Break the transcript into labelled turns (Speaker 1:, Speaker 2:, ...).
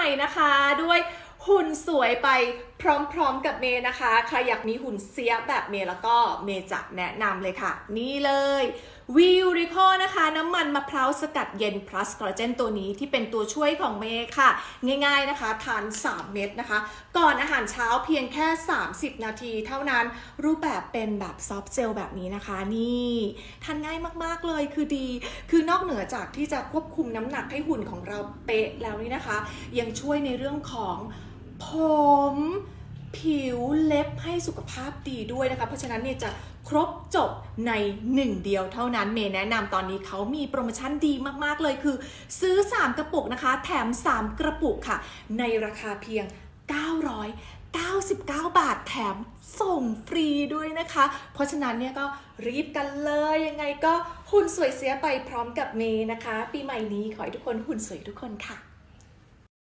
Speaker 1: ม่นะคะ ด้วยหุ่นสวยไป พร้อมๆกับเมย์นะคะ ใครอยากมีหุ่นเสียแบบเมย์แล้วก็เมย์จะแนะนำเลยค่ะ นี่เลยวิวริคอนะคะน้ำมันมะพร้าวสกัดเย็น plus คอลลาเจนตัวนี้ที่เป็นตัวช่วยของเมย์ค่ะ ง่ายๆนะคะ ทาน 3 เม็ดนะคะ ก่อนอาหารเช้าเพียงแค่ 30 นาทีเท่านั้นรูปแบบเป็นแบบซอฟต์เจลแบบนี้นะคะ นี่ทานง่ายมากๆเลยคือดี คือนอกเหนือจากที่จะควบคุมน้ำหนักให้หุ่นของเราเป๊ะแล้วนี่นะคะ ยังช่วยในเรื่องของ ผมผิวเล็บให้สุขภาพดีด้วยนะคะ เพราะฉะนั้นเนี่ยจะครบจบในหนึ่งเดียวเท่านั้นเมย์แนะนำตอนนี้เขามีโปรโมชั่นดีมากๆเลยคือ ซื้อ 3 กระปุกนะคะ แถม 3 กระปุกค่ะ ในราคาเพียง999 บาทแถมส่งฟรีด้วยนะคะ เพราะฉะนั้นเนี่ยก็รีบกันเลยยังไงก็หุ่นสวยเสียไปพร้อมกับเมย์นะคะ ปีใหม่นี้ขอให้ทุกคนหุ่นสวยทุกคนค่ะ